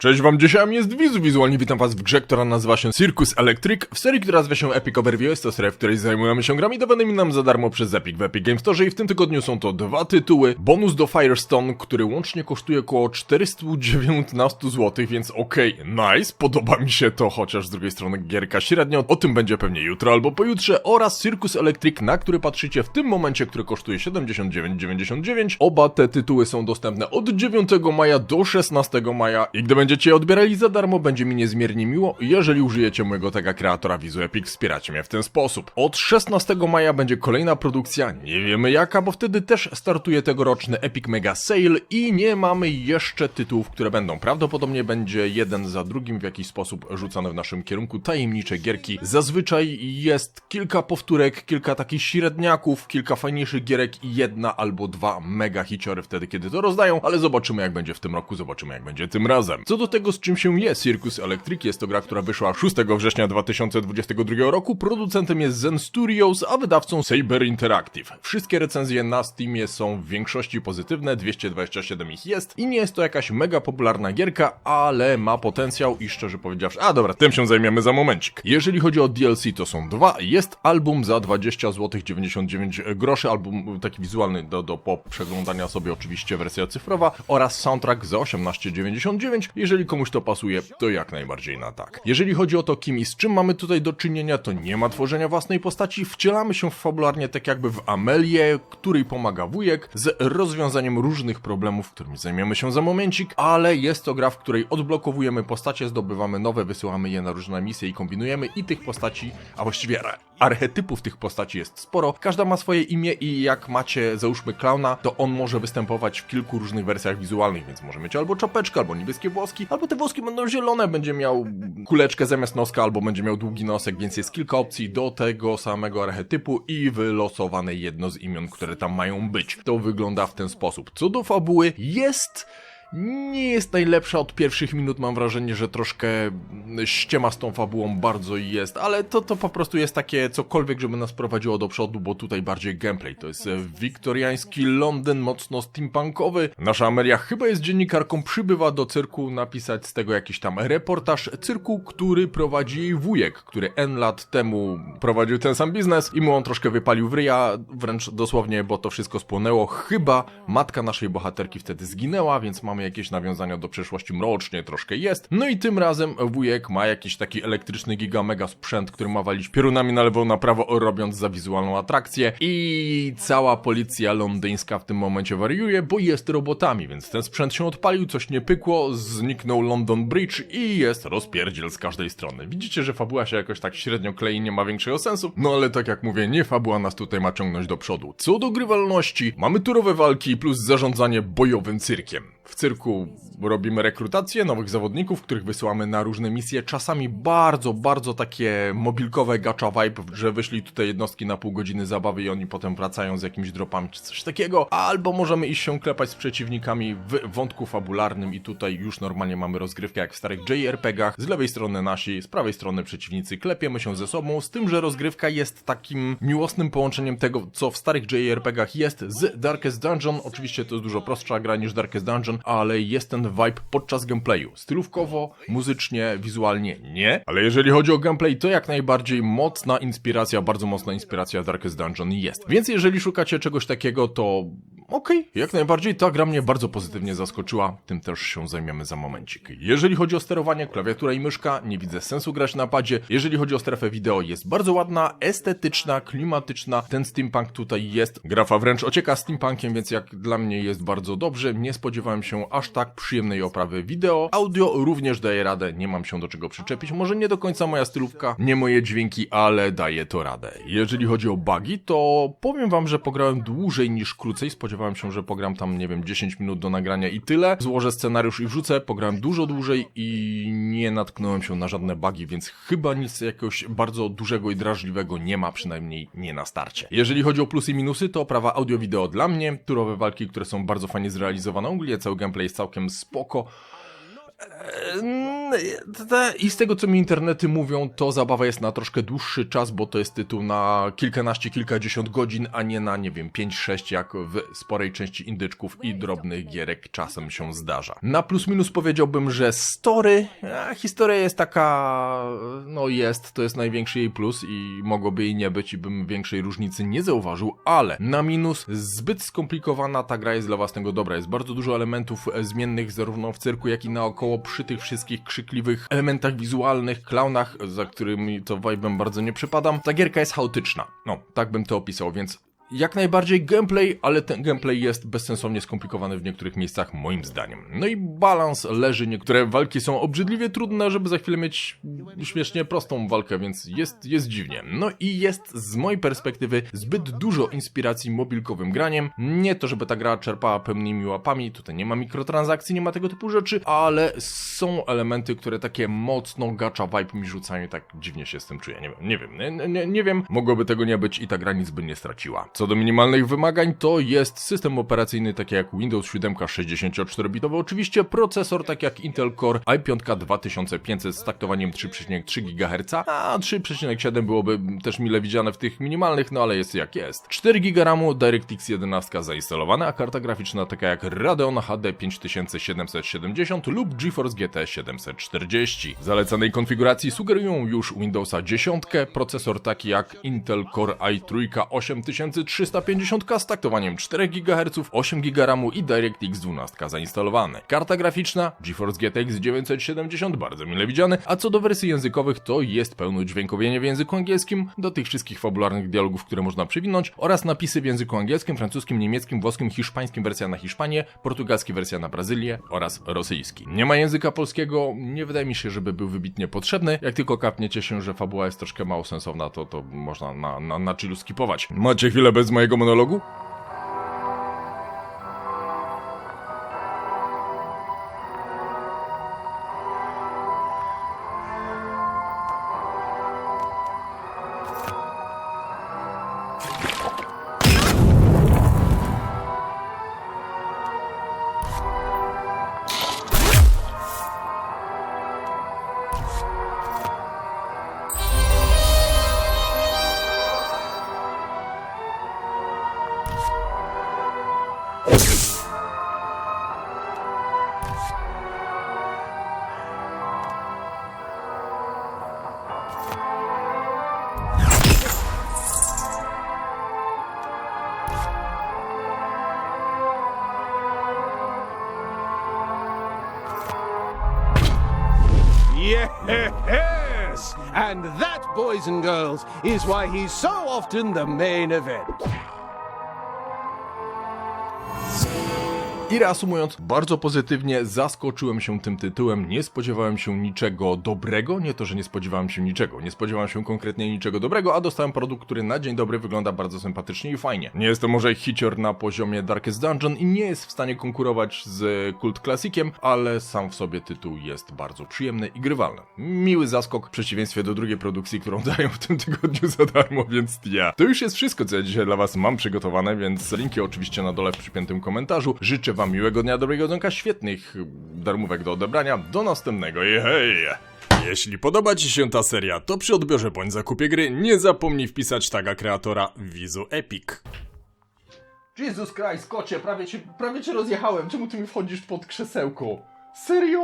Cześć wam, dzisiaj jest Wizu Wizualnie, witam was w grze, która nazywa się Circus Electric. W serii, która nazywa się Epic Overview, jest to seria, w której zajmujemy się grami dawanymi nam za darmo przez Epic w Epic Games Store i w tym tygodniu są to dwa tytuły. Bonus do Firestone, który łącznie kosztuje około 419 zł, więc okej, nice, podoba mi się to, chociaż z drugiej strony gierka średnio, o tym będzie pewnie jutro albo pojutrze, oraz Circus Electric, na który patrzycie w tym momencie, który kosztuje 79,99. Oba te tytuły są dostępne od 9 maja do 16 maja i gdy będziecie je odbierali za darmo, będzie mi niezmiernie miło, jeżeli użyjecie mojego taga kreatora Vizu Epic, wspieracie mnie w ten sposób. Od 16 maja będzie kolejna produkcja, nie wiemy jaka, bo wtedy też startuje tegoroczny Epic Mega Sale i nie mamy jeszcze tytułów, które będą. Prawdopodobnie będzie jeden za drugim w jakiś sposób rzucane w naszym kierunku tajemnicze gierki. Zazwyczaj jest kilka powtórek, kilka takich średniaków, kilka fajniejszych gierek i jedna albo dwa mega hiciory wtedy, kiedy to rozdają, ale zobaczymy jak będzie w tym roku, zobaczymy jak będzie tym razem. Co do tego, z czym się je Circus Electric, jest to gra, która wyszła 6 września 2022 roku, producentem jest Zen Studios, a wydawcą Saber Interactive. Wszystkie recenzje na Steamie są w większości pozytywne, 227 ich jest i nie jest to jakaś mega popularna gierka, ale ma potencjał i szczerze powiedziawszy, a dobra, tym się zajmiemy za momencik. Jeżeli chodzi o DLC, to są dwa, jest album za 20 zł 99 groszy, album taki wizualny do, do przeglądania sobie oczywiście wersja cyfrowa oraz soundtrack za 18,99. Jeżeli komuś to pasuje, to jak najbardziej na tak. Jeżeli chodzi o to, kim i z czym mamy tutaj do czynienia, to nie ma tworzenia własnej postaci, wcielamy się fabularnie tak jakby w Amelię, której pomaga wujek, z rozwiązaniem różnych problemów, którymi zajmiemy się za momencik, ale jest to gra, w której odblokowujemy postacie, zdobywamy nowe, wysyłamy je na różne misje i kombinujemy i tych postaci, a właściwie archetypów tych postaci jest sporo. Każda ma swoje imię i jak macie, załóżmy klauna, to on może występować w kilku różnych wersjach wizualnych, więc może mieć albo czapeczkę, albo niebieskie włoski, albo te włoski będą zielone, będzie miał kuleczkę zamiast noska, albo będzie miał długi nosek, więc jest kilka opcji do tego samego archetypu i wylosowane jedno z imion, które tam mają być. To wygląda w ten sposób. Co do fabuły, jest nie jest najlepsza od pierwszych minut. Mam wrażenie, że troszkę ściema z tą fabułą bardzo jest, ale to, to po prostu jest takie cokolwiek, żeby nas prowadziło do przodu, bo tutaj bardziej gameplay. To jest e, wiktoriański Londyn, mocno steampunkowy. Nasza Amelia chyba jest dziennikarką, przybywa do cyrku napisać z tego jakiś tam reportaż cyrku, który prowadzi jej wujek, który N lat temu prowadził ten sam biznes i mu on troszkę wypalił w ryja, wręcz dosłownie, bo to wszystko spłonęło. Chyba matka naszej bohaterki wtedy zginęła, więc mamy jakieś nawiązania do przeszłości mrocznie, troszkę jest. No i tym razem wujek ma jakiś taki elektryczny giga mega sprzęt, który ma walić piorunami na lewo na prawo, robiąc za wizualną atrakcję i cała policja londyńska w tym momencie wariuje, bo jest robotami, więc ten sprzęt się odpalił, coś nie pykło, zniknął London Bridge i jest rozpierdziel z każdej strony. Widzicie, że fabuła się jakoś tak średnio klei, nie ma większego sensu, no ale tak jak mówię, nie fabuła nas tutaj ma ciągnąć do przodu. Co do grywalności, mamy turowe walki plus zarządzanie bojowym cyrkiem. W cyrku robimy rekrutację nowych zawodników, których wysyłamy na różne misje, czasami bardzo, bardzo takie mobilkowe gacha vibe, że wyszli tutaj jednostki na pół godziny zabawy i oni potem wracają z jakimiś dropami czy coś takiego, albo możemy iść się klepać z przeciwnikami w wątku fabularnym i tutaj już normalnie mamy rozgrywkę jak w starych JRPG-ach, z lewej strony nasi, z prawej strony przeciwnicy, klepiemy się ze sobą, z tym, że rozgrywka jest takim miłosnym połączeniem tego, co w starych JRPG-ach jest z Darkest Dungeon, oczywiście to jest dużo prostsza gra niż Darkest Dungeon, ale jest ten vibe podczas gameplayu. Stylówkowo, muzycznie, wizualnie nie, ale jeżeli chodzi o gameplay, to jak najbardziej mocna inspiracja, bardzo mocna inspiracja Darkest Dungeon jest. Więc jeżeli szukacie czegoś takiego, to okej, jak najbardziej ta gra mnie bardzo pozytywnie zaskoczyła, tym też się zajmiemy za momencik. Jeżeli chodzi o sterowanie, klawiatura i myszka, nie widzę sensu grać na padzie. Jeżeli chodzi o strefę wideo, jest bardzo ładna, estetyczna, klimatyczna, ten steampunk tutaj jest. Grafa wręcz ocieka steampunkiem, więc jak dla mnie jest bardzo dobrze. Nie spodziewałem się aż tak przyjemnej oprawy wideo. Audio również daje radę, nie mam się do czego przyczepić. Może nie do końca moja stylówka, nie moje dźwięki, ale daje to radę. Jeżeli chodzi o bugi, to powiem wam, że pograłem dłużej niż krócej. Spodziewałem się, że pogram tam, nie wiem, 10 minut do nagrania i tyle. Złożę scenariusz i wrzucę. Pograłem dużo dłużej i nie natknąłem się na żadne bugi, więc chyba nic jakiegoś bardzo dużego i drażliwego nie ma, przynajmniej nie na starcie. Jeżeli chodzi o plusy i minusy, to oprawa audio-wideo dla mnie, turowe walki, które są bardzo fajnie zrealizowane, ogólnie cały gameplay jest całkiem spoko. Eee, I z tego co mi internety mówią, to zabawa jest na troszkę dłuższy czas, bo to jest tytuł na kilkanaście, kilkadziesiąt godzin, a nie na, nie wiem, 5-6 jak w sporej części indyczków i drobnych gierek czasem się zdarza. Na plus minus powiedziałbym, że story, a historia jest taka, no jest, to jest największy jej plus i mogłoby jej nie być i bym większej różnicy nie zauważył, ale na minus zbyt skomplikowana ta gra jest dla własnego dobra. Jest bardzo dużo elementów e, zmiennych zarówno w cyrku, jak i naokoło przy tych wszystkich krzykliwych elementach wizualnych, klaunach, za którymi to vibe'em bardzo nie przypadam. Ta gierka jest chaotyczna. No, tak bym to opisał, więc jak najbardziej gameplay, ale ten gameplay jest bezsensownie skomplikowany w niektórych miejscach moim zdaniem. No i balans leży, niektóre walki są obrzydliwie trudne, żeby za chwilę mieć śmiesznie prostą walkę, więc jest, jest dziwnie. No i jest z mojej perspektywy zbyt dużo inspiracji mobilkowym graniem. Nie to, żeby ta gra czerpała pełnymi łapami, tutaj nie ma mikrotransakcji, nie ma tego typu rzeczy, ale są elementy, które takie mocno gacha vibe mi rzucają i tak dziwnie się z tym czuję. Nie wiem, nie wiem, nie, nie, nie wiem, mogłoby tego nie być i ta gra nic by nie straciła. Co do minimalnych wymagań, to jest system operacyjny taki jak Windows 7 64-bitowy, oczywiście procesor tak jak Intel Core i5 2500 z taktowaniem 3,3 GHz, a 3,7 byłoby też mile widziane w tych minimalnych, no ale jest jak jest. 4 GB RAMu, DirectX 11 zainstalowane, a karta graficzna taka jak Radeon HD 5770 lub GeForce GT 740. W zalecanej konfiguracji sugerują już Windowsa 10, procesor taki jak Intel Core i3 8350K z taktowaniem 4 GHz, 8 GB RAMu i DirectX 12 zainstalowane. Karta graficzna GeForce GTX 970 bardzo mile widziane, a co do wersji językowych to jest pełne dźwiękowienie w języku angielskim, do tych wszystkich fabularnych dialogów, które można przewinąć oraz napisy w języku angielskim, francuskim, niemieckim, włoskim, hiszpańskim wersja na Hiszpanię, portugalski wersja na Brazylię oraz rosyjski. Nie ma języka polskiego, nie wydaje mi się, żeby był wybitnie potrzebny. Jak tylko kapniecie się, że fabuła jest troszkę mało sensowna, to, to można na, na, na chillu skipować. Macie chwilę bez mojego monologu? Yes! And that, boys and girls, is why he's so often the main event. I reasumując, bardzo pozytywnie zaskoczyłem się tym tytułem, nie spodziewałem się niczego dobrego, nie to, że nie spodziewałem się niczego, nie spodziewałem się konkretnie niczego dobrego, a dostałem produkt, który na dzień dobry wygląda bardzo sympatycznie i fajnie. Nie jest to może hicior na poziomie Darkest Dungeon i nie jest w stanie konkurować z Kult Classiciem, ale sam w sobie tytuł jest bardzo przyjemny i grywalny. Miły zaskok w przeciwieństwie do drugiej produkcji, którą dają w tym tygodniu za darmo, więc ja. To już jest wszystko, co ja dzisiaj dla was mam przygotowane, więc linki oczywiście na dole w przypiętym komentarzu. Życzę wam miłego dnia, dobrego dzionka, świetnych darmówek do odebrania. Do następnego i hej! Jeśli podoba Ci się ta seria, to przy odbiorze bądź zakupie gry nie zapomnij wpisać taga kreatora Vizu Epic. Jesus Christ, kocie, prawie cię, prawie cię rozjechałem. Czemu ty mi wchodzisz pod krzesełko? Serio?